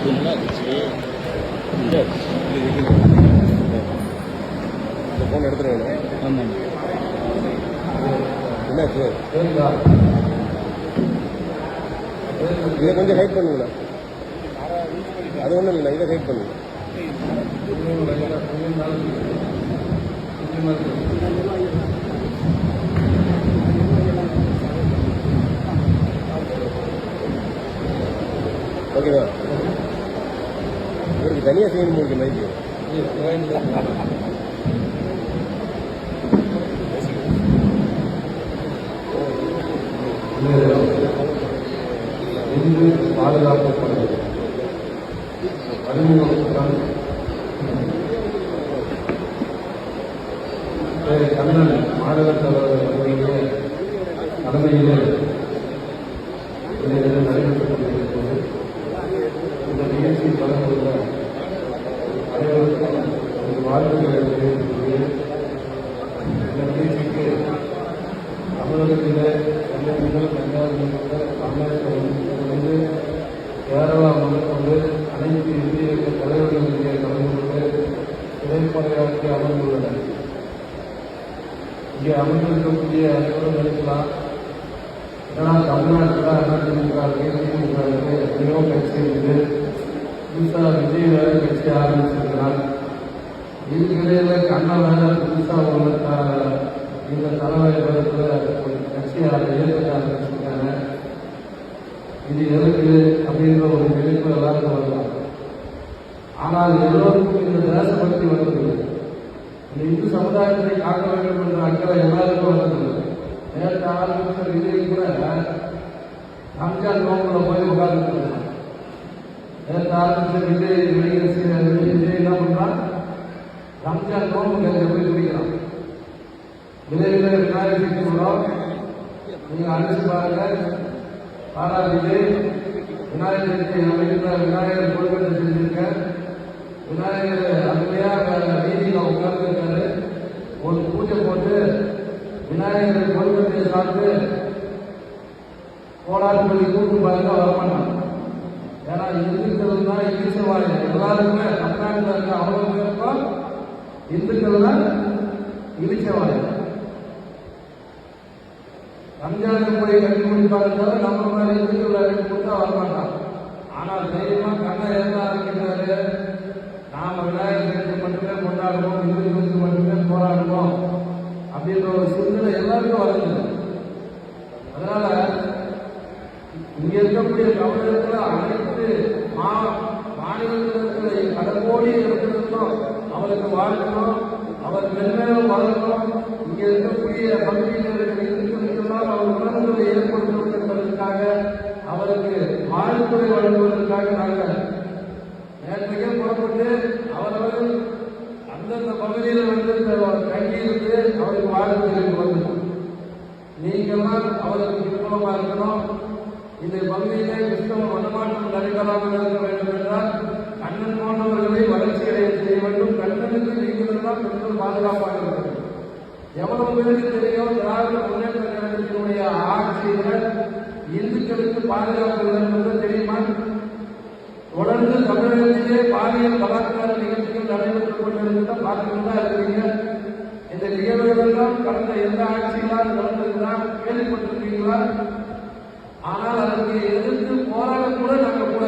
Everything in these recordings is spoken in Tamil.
இந்த ஃபோன் எடுத்துருவேன் ஆமாம் என்னாச்சு இதை கொஞ்சம் ஹைட் பண்ணுங்களா அது ஒன்றும் இல்லை இதை ஹைட் பண்ணுங்க ஓகேவா இவருக்கு தனியாக செய்யணும் இருக்கு மைக்கு இந்து பாதுகாப்பு படை அறிமுகத்துடன் திரு கண்ணன் மாநில தலைவர் தலைமையிலே இந்த இது நடைபெற்றுக் கொண்டிருக்கிறது இந்த நிகழ்ச்சி கலந்துள்ள அனைவருக்கும் ஒரு வாழ்த்துக்களை தெரிவித்துள்ளேன் இந்த நிகழ்ச்சிக்கு தமிழகத்திலே முதல் கன்னியாகுமரி முதல் கேரளா முதற்கொண்டு அனைத்து இந்திய தலைவர்களுடைய கலந்து கொண்டு திரைப்படையாற்றி அமர்ந்துள்ளனர். இங்கே அமர்ந்திருக்கக்கூடிய அனைவரும் நினைக்கலாம். ஆனால் தமிழ்நாட்டில் அதிமுக திமுக எத்தனையோ கட்சி இருக்குது புதுசா விஜய் வேற கட்சி ஆரம்பிச்சிருக்கிறார். இதுக்கிடையில கண்ணா வேற புதுசாக உள்ள இந்த தலைவர்களுக்கு ஒரு கட்சியாக இயக்கத்தை இது எதுக்கு அப்படின்ற ஒரு விழிப்பு எல்லாருக்கும் வரலாம் ஆனால் எல்லோருக்கும் இந்த தேசபக்தி வந்ததில்லை இந்த இந்து சமுதாயத்தை காக்க வேண்டும் என்ற அக்கறை எல்லாருக்கும் வந்ததில்லை நேற்று ஆரம்பித்த விஜய் கூட ரம்ஜான் நோக்கில் போய் உட்கார்ந்து நேற்று ஆரம்பித்த விஜய் வெளியில் விஜய் என்ன பண்றான் ரம்ஜான் நோம்பு கஞ்ச போய் குடிக்கிறான் விரைவில் விநாயகர் சதுர்த்தி நீங்கள் நீங்க அழைச்சு பாருங்க. பாரா விஜய் விநாயகர் சதுர்த்தி விநாயகர் கொள்கை செஞ்சிருக்கேன் விநாயகர் அருமையாக வீதியில் உட்கார்ந்துருக்காரு. ஒரு பூஜை போட்டு விநாயகர் கொள்கை சாப்பிட்டு கோடாறு பள்ளி கூட்டு பாருங்க வரமாட்டான் ஏன்னா இந்துக்கள் தான் இங்கிலீஷவாதி எல்லாருமே தமிழ்நாட்டில் இருக்க அவ்வளவு பேருக்கும் இந்துக்கள் தான் இழிச்சவாதி ரம்ஜானுக்கு போய் கட்டி முடிப்பாங்க நம்ம மாதிரி இந்துக்கள் கட்டி கொடுத்தா வரமாட்டான் ஆனால் தைரியமா கண்ணை எழுத ஆரம்பிக்கிறாரு நாம விநாயகர் சதுர்த்தி மட்டுமே கொண்டாடுவோம் இந்துக்களுக்கு மட்டுமே போராடுவோம் அப்படின்ற ஒரு சூழ்நிலை எல்லாருக்கும் வருது அதனால இங்க இருக்கக்கூடிய தமிழகத்துல அனைத்து மா மாநிலத்தில் இருக்கிற கடற்கோடி இருக்கிறதும் அவருக்கு வாழ்க்கணும் அவர் மென்மேலும் வளரணும். இங்க இருக்கக்கூடிய பகுதியில் இருக்கிற இந்துக்களுக்கெல்லாம் அவர் உணர்வுகளை ஏற்படுத்தும் என்பதற்காக அவருக்கு வாழ்த்துறை வழங்குவதற்காக நாங்கள் நேற்றைக்கே புறப்பட்டு அவரவர்கள் அந்தந்த பகுதியில் வந்து தங்கியிருந்து அவருக்கு வாழ்த்துக்களை தெரிவித்து வந்தோம் நீங்கள்லாம் அவருக்கு விருப்பமா இருக்கணும். இந்த பகுதியிலே கிறிஸ்தவ மனமாற்றம் நடைபெறாமல் இருக்க வேண்டும் என்றால் கண்ணன் போன்றவர்களை வளர்ச்சி அடைய செய்ய வேண்டும். கண்ணனுக்கு நீங்கள் தான் பெண்கள் பாதுகாப்பாக இருக்க வேண்டும். எவ்வளவு பேருக்கு தெரியும் திராவிட முன்னேற்ற கழகத்தினுடைய ஆட்சியினர் இந்துக்களுக்கு பாதுகாப்பு இல்லை என்பது தெரியுமா? தொடர்ந்து தமிழகத்திலே பாலியல் பலாத்கார நிகழ்ச்சிகள் நடைபெற்றுக் கொண்டிருந்த பார்த்துட்டு தான் இருக்கிறீங்க இந்த நிகழ்வுகளெல்லாம் கடந்த எந்த ஆட்சியினால் நடந்திருக்கிறா கேள்விப்பட்டிருக்கீங்களா? ஆனால் அதற்கு எதிர்த்து போராட கூட நாங்கள் கூட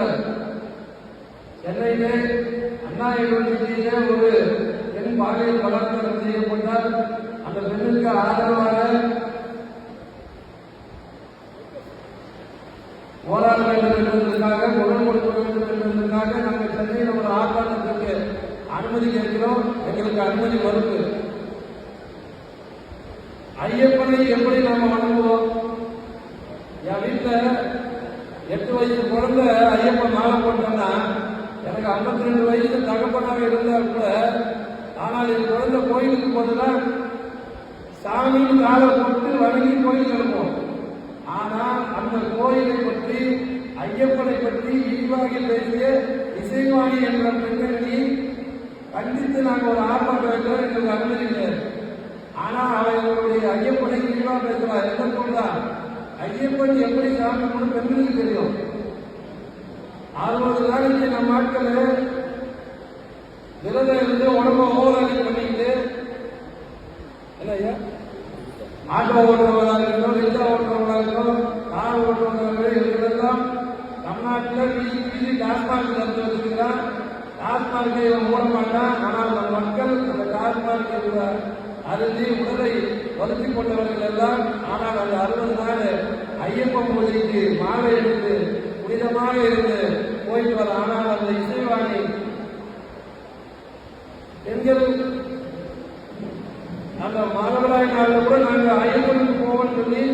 சென்னையிலே அண்ணா யூனிவர்சிட்டியிலே ஒரு பெண் பாலியல் பலாத்காரம் செய்யப்பட்டால் அந்த பெண்ணுக்கு ஆதரவாக போராட வேண்டும் என்பதற்காக குரல் கொடுக்க வேண்டும் என்பதற்காக நாங்கள் சென்னையில் ஒரு ஆர்ப்பாட்டத்திற்கு அனுமதி கேட்கிறோம். எங்களுக்கு அனுமதி மறுப்பு. ஐயப்பனை எப்படி நாம வணங்குவோம்? என் வீட்டில் எட்டு வயசு குழந்தை ஐயப்பன் மாலை போட்டோம்னா எனக்கு ஐம்பத்தி ரெண்டு வயசு தகப்பனாக இருந்தால் கூட. ஆனால் என் குழந்தை கோயிலுக்கு போதுதான் சாமியின் காலை போட்டு வணங்கி கோயில் இருப்போம் ஆனால் அந்த கோயிலை பற்றி ஐயப்பனை பற்றி இழிவாகி பேசிய இசைவாணி என்ற பெண்மணி கண்டித்து நாங்கள் ஒரு ஆர்வம் வைக்கிறோம் எங்களுக்கு அனுமதி இல்லை ஆனா அவன் ஐயப்பனை இழிவா பேசுறான் என்ன சொல்றான் ஐயப்பன் எப்படி சாப்பிடணும் பெண்களுக்கு தெரியும். அறுபது நாளைக்கு நம்ம ஆட்கள் விரதம் இருந்து உடம்ப ஓவராளி பண்ணிட்டு என்ன ஐயா ஆட்டோ ஓடுறவங்க பிஜி டாஸ்மாக் நடந்து வச்சிருக்கிறான் டாஸ்மார்க்கை இவன் மூட மாட்டான் ஆனால் அந்த மக்கள் அந்த டாஸ்மார்க் அருந்தி உடலை வருத்தி கொண்டவர்கள் எல்லாம் ஆனால் அந்த அறுபது நாள் ஐயப்பன் பூஜைக்கு மாலை எடுத்து புனிதமாக இருந்து போயிட்டு வர. ஆனால் அந்த இசைவாணி பெண்கள் அந்த மாதவராய் நாளில் கூட நாங்கள் ஐயப்பனுக்கு போவோம்னு சொல்லி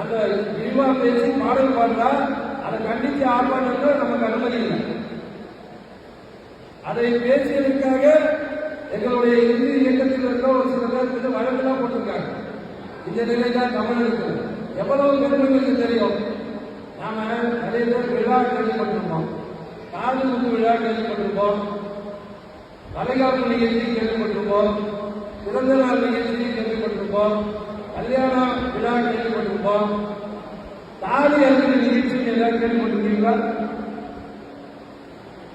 அந்த விரிவா பேசி பாடல் பாடுறா. அதை கண்டித்து ஆர்ப்பாட்டங்கள் நமக்கு அனுமதி இல்லை. அதை பேசியதற்காக எங்களுடைய இந்து இயக்கத்தில் இருக்க ஒரு சில பேர் வந்து வழக்கெல்லாம் போட்டிருக்காங்க. இந்த நிலை தான் தமிழ் இருக்குது எவ்வளவு பெருமைகளுக்கு தெரியும்? நாம நிறைய பேர் விழா கேள்விப்பட்டிருப்போம் காது குத்து விழா கேள்விப்பட்டிருப்போம் தலைகாப்பு நிகழ்ச்சி கேள்விப்பட்டிருப்போம் பிறந்த நாள் நிகழ்ச்சி கேள்விப்பட்டிருப்போம் கல்யாண விழா கேள்விப்பட்டிருப்போம் தாலி அறுக்கிற எல்லாரும் கேள்விப்பட்டிருக்கீங்களா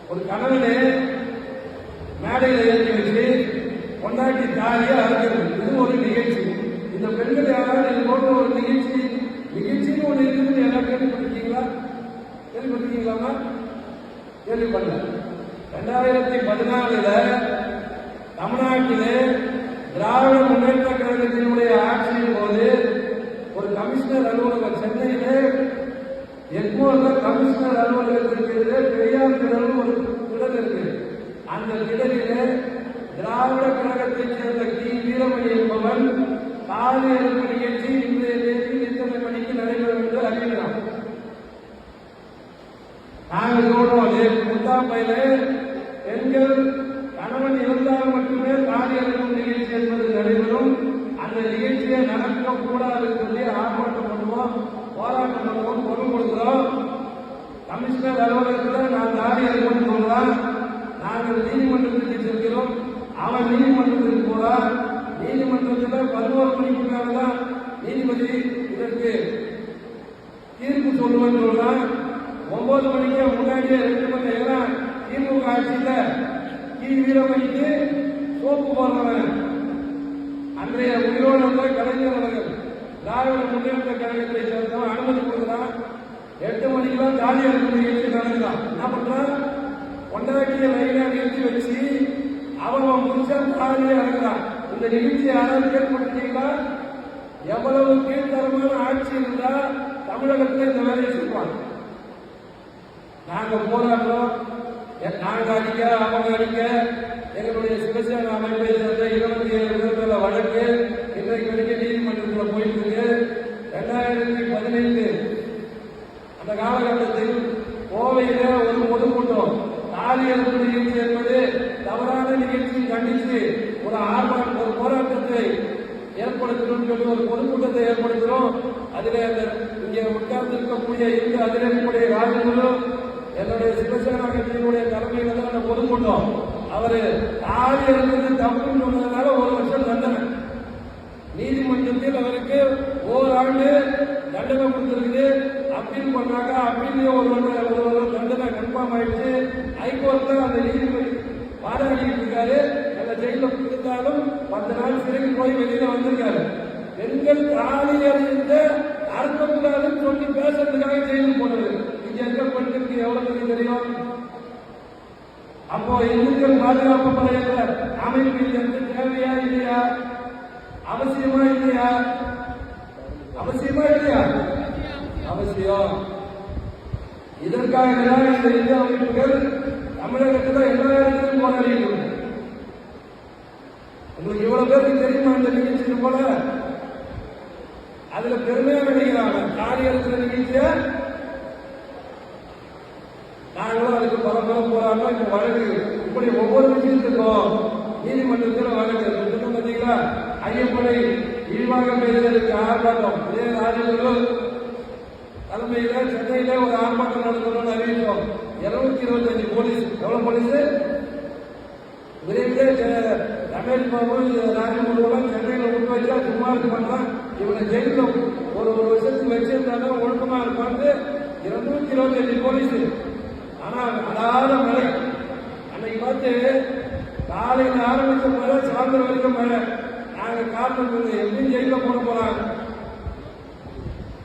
ஒரு கணவனே மேடையில் ஏற்றி வச்சு கொண்டாட்டி தாலியை அறுக்கிறது. இது ஒரு நிகழ்ச்சி. இந்த பெண்கள் யாராவது இது போன்ற ஒரு நிகழ்ச்சி நிகழ்ச்சின்னு ஒன்று இருக்குதுன்னு எல்லாரும் கேள்விப்பட்டிருக்கீங்களா கேள்விப்பட்டிருக்கீங்களாமா கேள்விப்படல ரெண்டாயிரத்தி பதினாலுல தமிழ்நாட்டிலே திராவிட முன்னேற்ற கழகத்தினுடைய ஆட்சியின் போது ஒரு கமிஷனர் அலுவலகம் சென்னையிலே கமிஷனர் அலுவலகத்திற்கு எதிரே பெரியார் திடலும் ஒரு திடல் இருக்கு. அந்த திடலிலே திராவிட கழகத்தைச் சேர்ந்த கி. வீரமணி என்பவன் காலை அறுப்பு நிகழ்ச்சி இன்றைய தேதி இத்தனை மணிக்கு நடைபெறும் என்று அறிவிக்கிறான் நாங்கள் சொல்றோம் முத்தாப்பையில பெண்கள் கணவன் இருந்தால் மட்டுமே தாலி நிகழ்ச்சி என்பது நடைபெறும். அந்த நிகழ்ச்சியை நடக்க கமிஷனர் அலுவலகத்தில் நான் தாடி அறுக்கணும்னு சொல்றான் நாங்கள் நீதிமன்றத்திற்கு செல்கிறோம். அவன் நீதிமன்றத்துக்கு போறார். நீதிமன்றத்தில் பதினோரு மணிக்கு மேலதான் நீதிபதி இதற்கு தீர்ப்பு சொல்லுவேன்னு சொல்றான் ஒன்பது மணிக்கு முன்னாடியே ரெண்டு மணி நேரம் திமுக ஆட்சியில கி வீரமணிக்கு சோப்பு போடுறவன் அன்றைய உயிரோடு கலைஞர் அவர்கள் திராவிட முன்னேற்ற கழகத்தை சேர்ந்தவன் அனுமதி கொடுக்குறான் எட்டு மணிக்கெல்லாம் ஜாலி அனுமதி நிகழ்ச்சி நடந்தான் என்ன பண்றான்? கொண்டாட்டிய லைனா நிகழ்ச்சி வச்சு அவன் முடிச்சா தாலியை அடங்குறான் இந்த நிகழ்ச்சி யாராவது கேட்பட்டிருக்கீங்களா எவ்வளவு கீழ்த்தரமான ஆட்சி இருந்தா தமிழகத்தில் இந்த வேலையை சொல்லுவாங்க நாங்க போராடுறோம். நாங்க அடிக்க அவங்க அடிக்க. எங்களுடைய சிவசேனா அமைப்பை சேர்ந்த இருபத்தி ஏழு பேர்ல வழக்கு இன்றைக்கு வரைக்கும் நீதிமன்றத்தில் போயிட்டு இருக்கு ரெண்டாயிரத்தி பதினைந்து அந்த காலகட்டத்தில் கோவையில ஒரு பொதுக்கூட்டம் தாலி அறுப்பு நிகழ்ச்சி என்பது தவறான நிகழ்ச்சியை கண்டித்து ஒரு ஆர்ப்பாட்டம் ஒரு போராட்டத்தை ஏற்படுத்தணும்னு சொல்லி ஒரு பொதுக்கூட்டத்தை ஏற்படுத்துகிறோம் அதிலே அந்த இங்கே உட்கார்ந்து இருக்கக்கூடிய இந்து அதிரடிப்படைய ராஜகுரு என்னுடைய சிவசேனா கட்சியினுடைய தலைமையில தான் அந்த பொதுக்கூட்டம் அவரு தாலி அறுக்கிறது தப்புன்னு சொன்னதுனால ஒரு வருஷம் தண்டனை நீதிமன்றத்தில் அவருக்கு ஓராண்டு தண்டனை கொடுத்திருக்கு அப்பீல் பண்ணாங்க அப்பீலே தண்டனை கன்ஃபார்ம் ஆயிடுச்சு ஹைகோர்ட்ல அந்த நீதிபதி பாராட்டிட்டு இருக்காரு. அந்த ஜெயில இருந்தாலும் பத்து நாள் சிறைக்கு போய் வெளியில வந்திருக்காரு. பெண்கள் தாலி அறிந்த அறுக்கக்கூடாதுன்னு சொல்லி பேசுறதுக்காக ஜெயிலுக்கு போனது. இங்க இருக்க பெண்களுக்கு எவ்வளவு பேருக்கு தெரியும்? அப்போ இந்துக்கள் பாதுகாப்பு படையில அமைப்பு எந்த தேவையா இல்லையா? அவசியமா இல்லையா? அவசியமா இல்லையா? அவசியம். இதற்காக தான் இந்த இந்து அமைப்புகள் தமிழகத்தில் எல்லா இடத்திலும் போராடியுள்ளன உங்களுக்கு இவ்வளவு பேருக்கு தெரியுமா இந்த நிகழ்ச்சி போல? அதுல பெருமையா நினைக்கிறாங்க காரியத்தில் நிகழ்ச்சிய? நாங்களும் அதுக்கு பல பல போராட்டம் இப்ப வழக்கு இப்படி ஒவ்வொரு விஷயத்துக்கும் நீதிமன்றத்தில் வழக்கு பார்த்தீங்களா ஐயப்பனை இழிவாக பேசுவதற்கு ஆர்ப்பாட்டம் இதே ராஜகுரு தலைமையில சென்னையில ஒரு ஆர்ப்பாட்டம் நடத்தணும்னு அறிவித்தோம் இருநூத்தி இருபத்தஞ்சு போலீஸ். எவ்வளவு போலீஸ்? விரைவிலே ரமேஷ் பாபு ராஜகுருவெல்லாம் சென்னையில விட்டு வச்சா சும்மா இருக்க மாட்டான். இவனை ஜெயில ஒரு ஒரு வருஷத்துக்கு வச்சிருந்தாலும் ஒழுக்கமா இருப்பான்னு இருநூத்தி இருபத்தஞ்சு போலீஸ். ஆனால் அடாத மழை. அன்னைக்கு பார்த்து காலையில் ஆரம்பிச்ச மழை சாயந்தரம் வரைக்கும் மழை. நாங்க காரணம் எப்படி ஜெயில போட போறாங்க?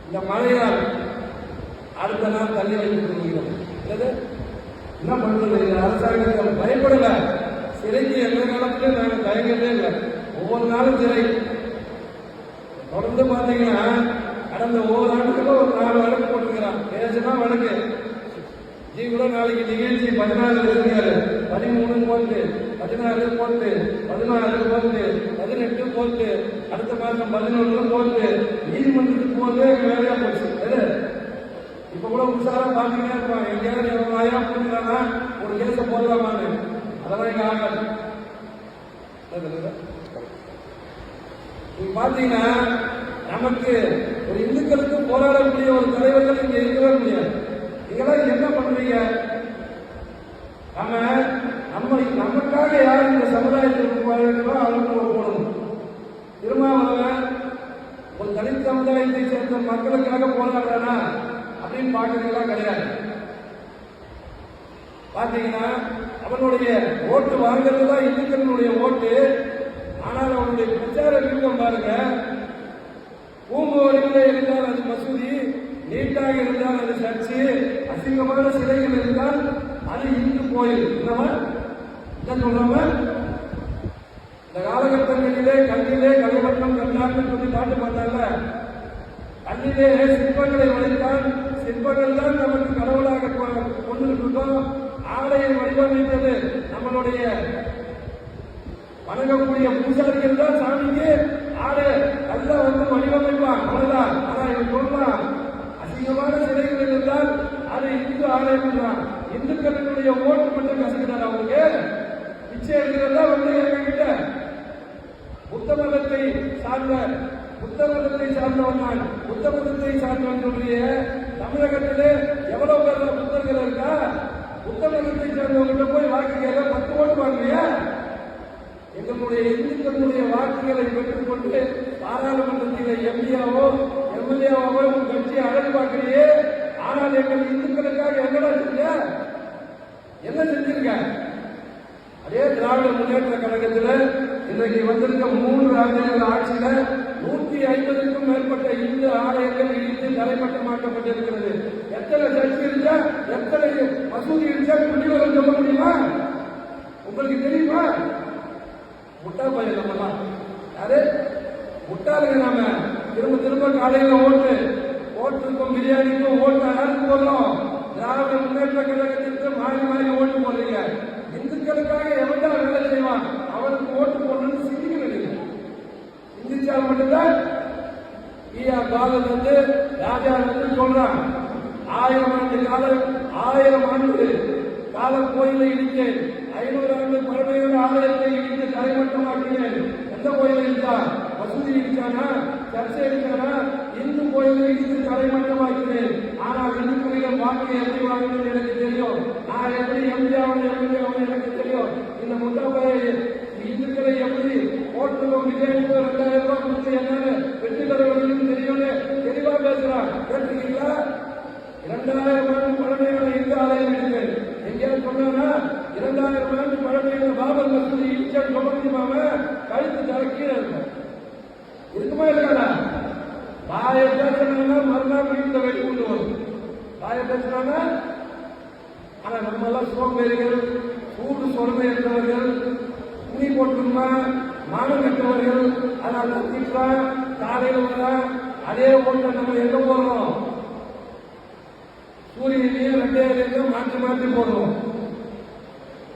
இந்த மழையால் அடுத்த நாள் தள்ளி வைத்துக் கொள்கிறோம் என்ன பண்றது? அரசாங்கத்தில் பயப்படல. சிறைக்கு எந்த காலத்திலும் நாங்கள் தயங்கவே இல்லை. ஒவ்வொரு நாளும் சிறை. தொடர்ந்து பாத்தீங்கன்னா கடந்த ஒவ்வொரு ஆண்டுகளும் ஒரு நாலு வழக்கு போட்டுக்கிறான் பேசுனா வழக்கு. ஜி கூட நாளைக்கு நிகழ்ச்சி பதினாலு இருக்காரு பதிமூணு போட்டு பதினாலு போட்டு பதினாலு போட்டு பதினெட்டு போட்டு அடுத்த மாதம் பதினொன்று போட்டு நீதிமன்றத்துக்கு போகிறதே வேலையா போச்சு. இப்ப கூட உஷாரா பாத்தீங்கன்னா இருப்பாங்க எங்கேயாவது இருபதாயிரம் கொடுக்குறானா ஒரு கேஸ போடலாமான்னு அதெல்லாம் இங்க ஆகாது. நீங்க பாத்தீங்கன்னா நமக்கு ஒரு இந்துக்களுக்கு போராடக்கூடிய ஒரு தலைவர்கள் இங்க இருக்கவே முடியாது. நீங்களாம் என்ன பண்றீங்க நம்ம நம்ம நமக்காக யார் இந்த சமுதாயத்தில் இருப்பார்களோ அவருக்கு ஒரு போடணும் திருமாவளவன் ஒரு தலித் சமுதாயத்தை சேர்ந்த மக்களுக்காக போராடுறானா? அப்படின்னு பார்க்கறதுலாம் கிடையாது பாத்தீங்கன்னா அவனுடைய ஓட்டு வாங்குறது தான் இந்துக்களுடைய ஓட்டு. ஆனால் அவனுடைய பிரச்சார வியூகம் பாருங்க. பூம்புவரில் இருந்தால் அது மசூதி நீட்டாக இருந்தால் அது சர்ச்சு அசிங்கமான சிலைகள் இருந்தால் அது இந்து கோயில். என்னவா என்ன சொல்றாம இந்த காலகட்டங்களிலே கண்ணிலே கலைவட்டம் கண்ணாட்டம் சொல்லி பாட்டு பார்த்தாங்க கண்ணிலே சிற்பங்களை வளைத்தான் சிற்பங்கள் தான் நமக்கு கடவுளாக கொ- கொண்டிருக்கின்றோம் ஆடையை வடிவமைத்தது நம்மளுடைய வணங்கக்கூடிய பூசாரிகள் தான் சாமிக்கு ஆடு நல்ல வந்து வடிவமைப்பான் அவ்வளவுதான் ஆனா இவன் சொல்றான் அசிங்கமான சிலைகள் இருந்தால் அது இந்து ஆலயம் தான் இந்துக்களுடைய ஓட்டு மட்டும் கசக்கிறார் அவங்களுக்கு பிச்சை எடுக்கிறதா வந்து எங்க கிட்ட புத்த மதத்தை சார்ந்த புத்த மதத்தை சார்ந்தவன் நான் புத்த மதத்தை சார்ந்தவன் சொல்றிய தமிழகத்திலே எவ்வளவு பேர் புத்தர்கள் இருக்கா புத்த மதத்தை சார்ந்தவங்கிட்ட போய் வாக்கு கேட்க பத்து ஓட்டு வாங்குறியா எங்களுடைய இந்துக்களுடைய வாக்குகளை பெற்றுக்கொண்டு பாராளுமன்றத்தில் எம்பியாவோ எம்எல்ஏவாவோ உங்க கட்சியை அழகு பார்க்கறியே ஆனால் எங்கள் இந்துக்களுக்காக என்னடா செஞ்ச என்ன செஞ்சிருக்க அதே திராவிட முன்னேற்ற கழகத்தில் இன்றைக்கு வந்திருக்க மூன்று ஆண்டுகள் ஆட்சியில நூத்தி ஐம்பதுக்கும் மேற்பட்ட இந்து ஆலயங்கள் இடித்து தரைமட்டமாக்கப்பட்டிருக்கிறது எத்தனை சர்ச்சை இருந்தா எத்தனை மசூதி இருந்தா குடிவரம் சொல்ல முடியுமா? உங்களுக்கு தெரியுமா? முட்டா பயிர் நம்மலாம் யாரு? முட்டாளுங்க நாம. திரும்ப திரும்ப காலையில ஓட்டு. ஓட்டுக்கும் பிரியாணிக்கும் ஓட்டு யாருக்கு போடுறோம். திராவிட முன்னேற்ற கழகத்திற்கு மாறி மாறி ஓட்டு போடுறீங்க. இந்துக்களுக்காக எவன்டா வேலை செய்வான்? அவருக்கு ஓட்டு போடணும்னு சிந்திக்கிறீங்க சிந்திச்சால் மட்டும்தான் ஈஆர் பாலன் வந்து ராஜா வந்து சொல்றான். ஆயிரம் ஆண்டு காலம் ஆயிரம் ஆண்டு காலம் கோயிலை இடித்தேன் ஐநூறு ஆண்டு பழமையான ஆலயத்தை இடித்து தலைமட்டமாக்கினேன் எந்த கோயிலை இடித்தான் வசதி இடிச்சானா சர்ச்சை இடிச்சானா இந்து கோயிலை இடித்து தரைமட்டமாக்கினேன் ஆனால் இந்துக்களிடம் வாக்கு எப்படி வாங்கினது எனக்கு தெரியும். நான் எப்படி எம்ஜிஆர் எம்எல்ஏ எனக்கு தெரியும். இந்த முட்டாபாயை இந்துக்களை எப்படி ஓட்டுக்கும் விஜய்க்கு ரெண்டாயிரம் ரூபாய் கொடுத்து என்னன்னு வெற்றி பெற தெரியும்னு தெளிவா பேசுறான் கேட்டுக்கீங்களா இரண்டாயிரம் ஆண்டு பழமையான இந்து ஆலயம் இருக்கு. எங்கேயாவது சொன்னா இரண்டாயிரம் ஆண்டு பழமையான பாபர் மசூதி இடிச்சல் சொல்ல முடியுமாம கழுத்து தர கீழே இருக்கும். இருக்குமா இருக்காதா வாய பேசுனா மறுநாள் வீட்டில் வெடி கொண்டு வரும். வாய பேசுறாங்க ஆனா நம்ம எல்லாம் சோம்பேறிகள் சூடு சொர்மையற்றவர்கள் துணி போட்டுமா மானம் கட்டவர்கள் அதனால திட்டா காலையில் வர அதே ஓட்ட நம்ம எங்க போடுறோம்? சூரியனையும் ரெட்டையிலையும் மாற்றி மாற்றி போடுறோம்.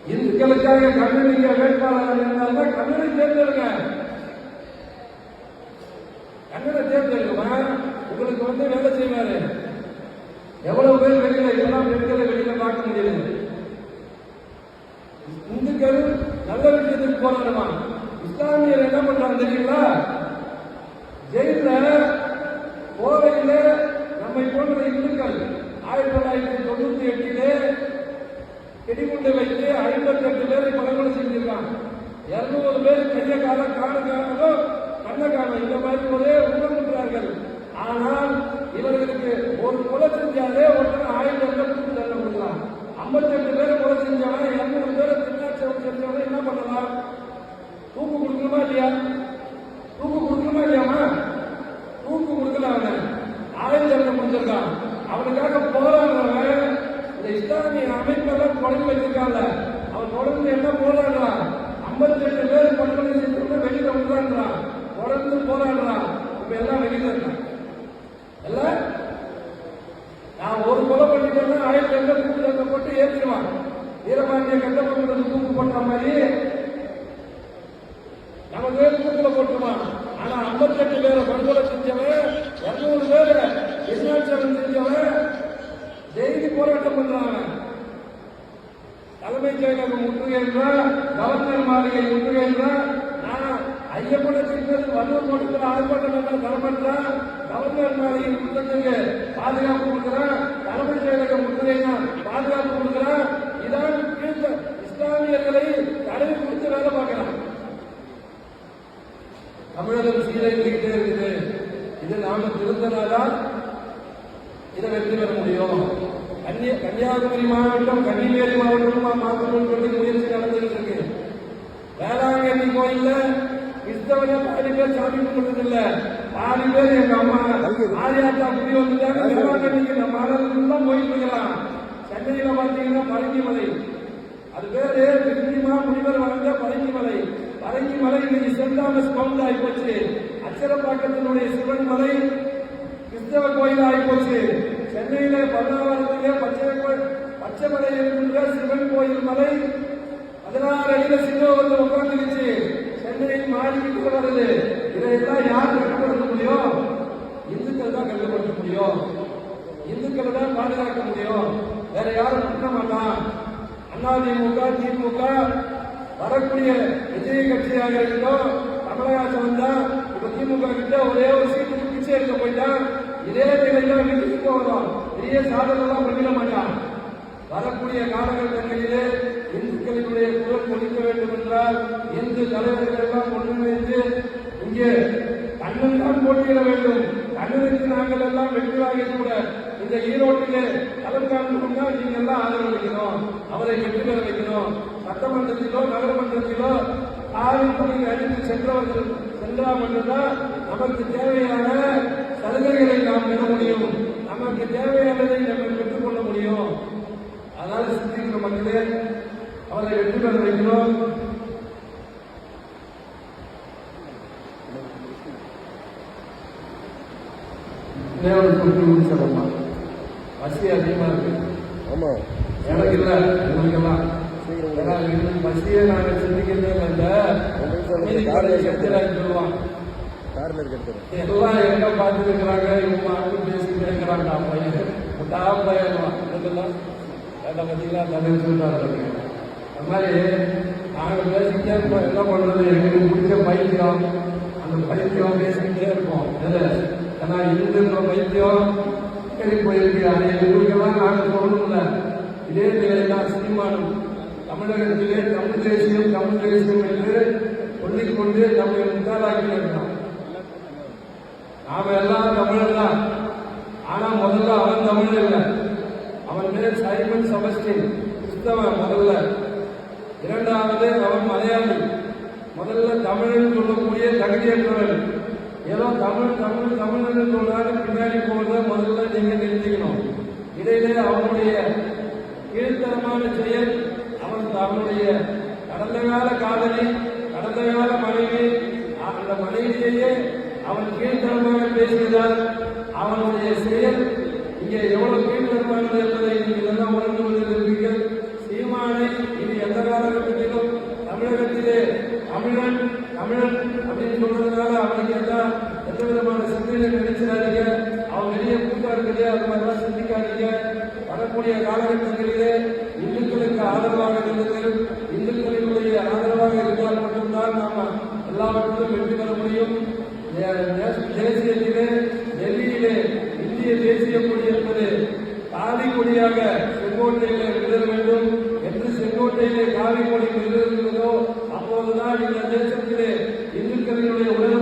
இந்துக்களுக்காக கண்ணனிக்க வேட்பாளர் இருந்தால்தான் கண்ணனை தேர்ந்தெடுங்க. கண்ணனை தேர்ந்தெடுக்குமா உங்களுக்கு வந்து வேலை செய்வாரு. எவ்வளவு பேர் வெளியில எல்லாம் பெண்களை வெளியில பார்க்க முடியல இந்துக்கள் நல்ல விஷயத்துக்கு போராடுமா இஸ்லாமியர் என்ன பண்றாங்க தெரியுங்களா? ஜெயில கோவையில நம்மை போன்ற இந்துக்கள் ஆயிரத்தி தொள்ளாயிரத்தி தொண்ணூத்தி எட்டிலே வெடிகுண்டு வைத்து ஐம்பத்தி எட்டு பேரை படுகொலை செஞ்சிருக்காங்க இருநூறு பேர் கைய கால கால காலோ கண்ண காலம் இந்த மாதிரி ஒரே உணர்ந்துகிறார்கள் ஆனால் இவர்களுக்கு ஒரு கொலை செஞ்சாலே ஒருத்தர் ஆயிரம் பேர் தூக்கு தண்டனை கொடுக்கலாம் ஐம்பத்தி அதுக்காக போராடுறவன் இந்த இஸ்லாமிய அமைப்பெல்லாம் தொடங்கி வச்சிருக்காங்க அவன் தொடர்ந்து என்ன போராடுறான் ஐம்பத்தெட்டு பேர் படுகொலை செஞ்சவங்க வெளியில விடுறான்றான் தொடர்ந்து போராடுறான் இப்ப எல்லாம் வெளியில இருக்கான் எல்லாம் நான் ஒரு கொலை பண்ணிட்டேன்னா ஆயிரத்தி ரெண்டு கூப்பிட்டு போட்டு ஏற்றிடுவான் வீரபாண்டிய கட்டப்பட்டு தூக்கு போட்ட மாதிரி நமக்கு தூக்குல போட்டுருவான் ஆனா ஐம்பத்தெட்டு பேரை படுகொலை செஞ்சவன் இருநூறு பேரை விசாரிச்சவன் செஞ்சவன் டெய்லி போராட்டம் பண்றான் அவன். தலைமைச் செயலகம் முற்றுகைன்றா கவர்னர் மாளிகை முற்றுகைன்றா நான் ஐயப்பன சின்னது வல்லூர் கொடுக்கிற ஆர்ப்பாட்டம் எல்லாம் தரப்படுறேன் கவர்னர் மாளிகை முற்றத்துக்கு பாதுகாப்பு கொடுக்குறேன் தலைமைச் செயலகம் முற்றுகைனா பாதுகாப்பு கொடுக்குறேன் இதான் கீழ்த்த இஸ்லாமியர்களை தடவி கொடுத்து வேலை பார்க்கிறான் தமிழகம் சீரழிந்துகிட்டே இருக்குது இது நாம திருந்தனாதான் இதை வெற்றி பெற முடியும் கன்னியா கன்னியாகுமரி மாவட்டம் கன்னிமேரி மாவட்டமா மாற்றணும்னு சொல்லி முயற்சி நடந்துகிட்டு இருக்கு வேளாங்கண்ணி கோயில்ல கிறிஸ்தவனே பாதி பேர் சாமி கும்பிடுறது இல்ல பாதி பேர் எங்க அம்மா. ஆரியாத்தா குடி வந்துட்டாங்க. வேளாங்கண்ணிக்கு நம்ம ஆளுநர் போயிட்டு இருக்கிறான் சென்னையில பாத்தீங்கன்னா பரங்கிமலை அது பேரு விக்ரிமா முனிவர் வளர்ந்த பரங்கிமலை பரங்கிமலை இன்னைக்கு சென்ட் தாமஸ் மவுண்ட் ஆகி போச்சு அச்சரப்பாக்கத்தினுடைய சிவன் மலை கிறிஸ்தவ கோயில் ஆகிப்போச்சு சென்னையில பல்லாவரத்திலே பச்சை கோயில் பச்சைமலை என்கின்ற சிவன் கோயில் மலை. பதினாறு அடியில சின்ன வந்து உட்காந்துருச்சு சென்னை மாறிக்கிட்டு வருது இதையெல்லாம் யார் கட்டுப்படுத்த முடியும்? இந்துக்கள் தான் கட்டுப்படுத்த முடியும். இந்துக்களை தான் பாதுகாக்க முடியும். வேற யாரும் பண்ண மாட்டான். அதிமுக திமுக வரக்கூடிய விஜய கட்சியாக இருந்தோம். கமலஹாசன் வந்தா இப்ப திமுக கிட்ட ஒரே ஒரு சீட்டு பிச்சை எடுக்க போயிட்டான் இதே நிலையெல்லாம் வீட்டுக்கு வரும் பெரிய சாதனை எல்லாம் பண்ணிட மாட்டான். வரக்கூடிய காலகட்டங்களிலே இந்துக்களினுடைய குரல் ஒழிக்க வேண்டும் என்றால் இந்து தலைவர்கள் எல்லாம் ஒன்றிணைந்து இங்கே கண்ணன் தான் போட்டியிட வேண்டும். கண்ணனுக்கு நாங்கள் எல்லாம் வெற்றியாக கூட இந்த ஈரோட்டிலே களம் காண்புன்னா நீங்க எல்லாம் ஆதரவளிக்கணும் அவரை வெற்றி பெற வைக்கணும். சட்டமன்றத்திலோ நகரமன்றத்திலோ ஆளுநரை அழித்து சென்றவர்கள் சென்றால் மட்டும்தான் நமக்கு தேவையான சலுகைகளை நாம் பெற முடியும். நமக்கு தேவையானதை நம்ம பெற்றுக்கொள்ள முடியும். அதனால சிந்திக்கிற மக்களே அவரை வெற்றி பெற வைக்கிறோம். சொல்லி முடிச்சிடமா பசி அதிகமா இருக்கு. ஆமா. எனக்கு இல்ல உங்களுக்கெல்லாம் ஏன்னா இது பசியை நாங்க சிந்திக்கிறதே இல்ல சொல்லுவான். கார்ல இருக்கிறது. எல்லாம் எங்க பார்த்து இருக்கிறாங்க? இவங்க அன்பு பேசிட்டு இருக்கிறாங்க. பையன் முட்டா பையன் இதெல்லாம் பத்திங்களா தமிழ் அது மாதிரி நாங்க பேசிக்கிட்டே இருப்போம். என்ன பண்ணுறது எங்களுக்கு பிடிச்ச பைத்தியம். அந்த பைத்தியம் பேசிக்கிட்டே இருப்போம். எது? ஏன்னா இந்துன்ற பைத்தியம் சரி போயிருக்கு. அதை எங்களுக்கெல்லாம் நாங்கள் சொல்லணும்ல. இதே நிலையில தான் சினிமானும் தமிழகத்திலே தமிழ் தேசியம் தமிழ் தேசியம் என்று சொல்லிக்கொண்டு நம்மை முட்டாளாக்கி இருக்கிறோம் நாம எல்லாம் தமிழர் தான். ஆனா முதல்ல அவன் தமிழ் இல்லை. அவன் பேர் சைமன் செபஸ்டின். கிறிஸ்தவன் முதல்ல. இரண்டாவது அவர் மலையாளி. முதல்ல தமிழில் சொல்லக்கூடிய தகுதியற்றவன் ஏதோ தமிழ் தமிழ் தமிழ்னு சொல்றாரு பின்னாடி போகிறத முதல்ல நீங்க தெரிஞ்சுக்கணும் இடையிலே அவனுடைய கீழ்த்தரமான செயல் அவன் அவனுடைய கடந்த கால காதலி கடந்த கால மனைவி அந்த மனைவியையே அவன் கீழ்த்தரமாக பேசுகிறார் அவனுடைய செயல் இங்கே எவ்வளவு கீழ்த்தரமானது என்பதை நீங்கள் எல்லாம் உணர்ந்து கொண்டிருக்கிறது சீமானை இது எந்த காலகட்டத்திலும் தமிழகத்திலே தமிழன் தமிழன் அப்படின்னு சொல்றதுனால அவனுக்கு எல்லாம் எந்த விதமான சிந்தனை நினைச்சிடாதீங்க அவன் வெளியே கூட்டா இருக்கிறதே அது மாதிரிலாம் சிந்திக்காதீங்க. வரக்கூடிய காலகட்டங்களிலே இந்துக்களுக்கு ஆதரவாக இருந்தது இந்துக்களினுடைய ஆதரவாக இருந்தால் மட்டும்தான் நாம எல்லாவற்றிலும் வெற்றி பெற முடியும். தேசியத்திலே டெல்லியிலே இந்திய தேசிய கொடி என்பது காவி கொடியாக செங்கோட்டையிலே விழுத வேண்டும். என்று செங்கோட்டையிலே காவி கொடி விழுகிறதோ அப்போதுதான் இந்த தேசத்திலே இந்துக்களினுடைய உணர்வுகள்